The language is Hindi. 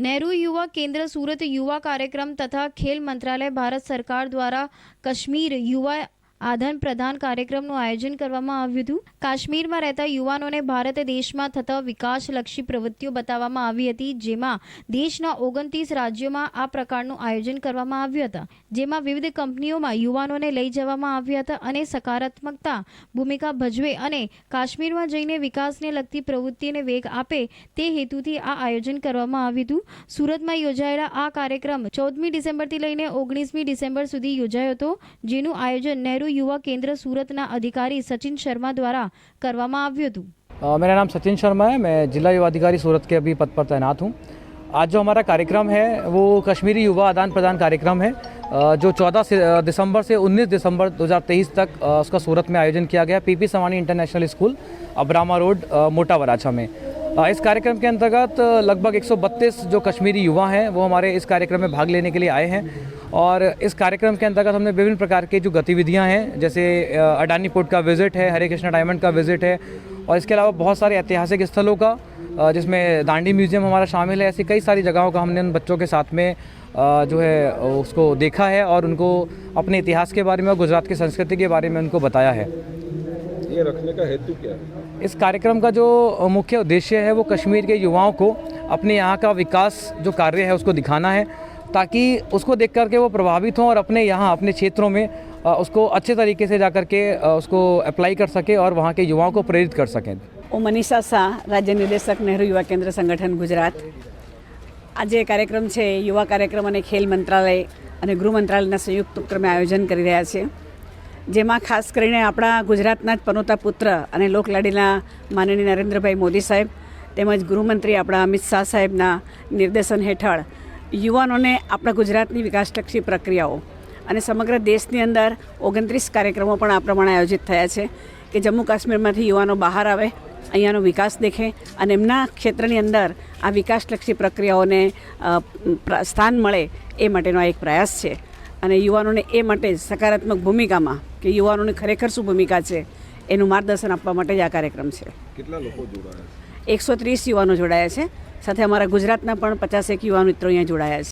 नेहरू युवा केंद्र सूरत युवा कार्यक्रम तथा खेल मंत्रालय भारत सरकार द्वारा कश्मीर युवा આદાન પ્રદાન કાર્યક્રમનું આયોજન કરવામાં આવ્યું હતું. કાશ્મીરમાં રહેતા યુવાનોને ભારત દેશમાં થતા વિકાસલક્ષી પ્રવૃત્તિઓ બતાવવામાં આવી હતી, જેમાં દેશના ઓગણત્રીસ રાજ્યોમાં આ પ્રકારનું આયોજન કરવામાં આવ્યું હતા. જેમાં વિવિધ કંપનીઓમાં યુવાનોને લઈ જવામાં આવ્યા હતા અને સકારાત્મકતા, ભૂમિકા ભજવે અને કાશ્મીરમાં જઈને વિકાસને લગતી પ્રવૃત્તિને વેગ આપે તે હેતુથી આ આયોજન કરવામાં આવ્યું હતું. સુરતમાં યોજાયેલા આ કાર્યક્રમ ચૌદમી ડિસેમ્બરથી લઈને ઓગણીસમી ડિસેમ્બર સુધી યોજાયો હતો, જેનું આયોજન નહેરુ યુવા કેન્દ્ર સુરતના અધિકારી સચિન શર્મા દ્વારા કરવામાં આવ્યું હતું अ, मेरा नाम सचिन शर्मा है मैं जिला युवा अधिकारी सूरत के अभी पद पर तैनात हूँ आज जो हमारा कार्यक्रम है वो कश्मीरी युवा आदान प्रदान कार्यक्रम है अ, जो 14 से- अ, दिसंबर से 19 दिसंबर 2023 तक अ, उसका सूरत में आयोजन किया गया PP Savani international school Abrama road अ, मोटा वराछा में अ, इस कार्यक्रम के अंतर्गत अ, लगभग 132 जो कश्मीरी युवा हैं वो हमारे इस कार्यक्रम में भाग लेने के लिए आए हैं और इस कार्यक्रम के अंतर्गत हमने विभिन्न प्रकार की जो गतिविधियाँ हैं जैसे अडानी पोर्ट का विज़िट है हरे कृष्णा डायमंड का विज़िट है और इसके अलावा बहुत सारे ऐतिहासिक स्थलों का जिसमें दांडी म्यूज़ियम हमारा शामिल है ऐसी कई सारी जगहों का हमने उन बच्चों के साथ में जो है उसको देखा है और उनको अपने इतिहास के बारे में और गुजरात की संस्कृति के बारे में उनको बताया है। ये रखने का हेतु क्या है? इस कार्यक्रम का जो मुख्य उद्देश्य है वो कश्मीर के युवाओं को अपने यहाँ का विकास जो कार्य है उसको दिखाना है ताकि उसको देख करके वो प्रभावित हों और अपने यहाँ अपने क्षेत्रों में अ, उसको अच्छे तरीके से जा करके अ, उसको अप्लाई कर सके और वहाँ के युवाओं को प्रेरित कर सकें હું મનીષા શાહ રાજ્ય નિર્દેશક નહેરુ યુવા કેન્દ્ર સંગઠન ગુજરાત આજે કાર્યક્રમ છે યુવા કાર્યક્રમ અને ખેલ મંત્રાલય અને ગૃહ મંત્રાલયના સંયુક્ત ઉપક્રમે આયોજન કરી રહ્યા છે જેમાં ખાસ કરીને આપણા ગુજરાતના જ પનોતા પુત્ર અને લોકલાડીના માનનીય નરેન્દ્રભાઈ મોદી સાહેબ તેમજ ગૃહમંત્રી આપણા અમિત શાહ સાહેબના નિર્દેશન હેઠળ યુવાનોને આપણા ગુજરાતની વિકાસલક્ષી પ્રક્રિયાઓ અને સમગ્ર દેશની અંદર ઓગણત્રીસ કાર્યક્રમો પણ આ પ્રમાણે આયોજિત થયા છે કે જમ્મુ કાશ્મીરમાંથી યુવાનો બહાર આવે અહીંયાનો વિકાસ દેખે અને એમના ક્ષેત્રની અંદર આ વિકાસલક્ષી પ્રક્રિયાઓને સ્થાન મળે એ માટેનો આ એક પ્રયાસ છે. અને યુવાનોને એ માટે સકારાત્મક ભૂમિકામાં કે યુવાનોની ખરેખર શું ભૂમિકા છે એનું માર્ગદર્શન આપવા માટે જ આ કાર્યક્રમ છે. કેટલા લોકો જોડાયા એકસો ત્રીસ યુવાનો જોડાયા છે. સાથે અમારા ગુજરાતના પણ પચાસેક યુવા મિત્રો અહીંયા જોડાયા છે.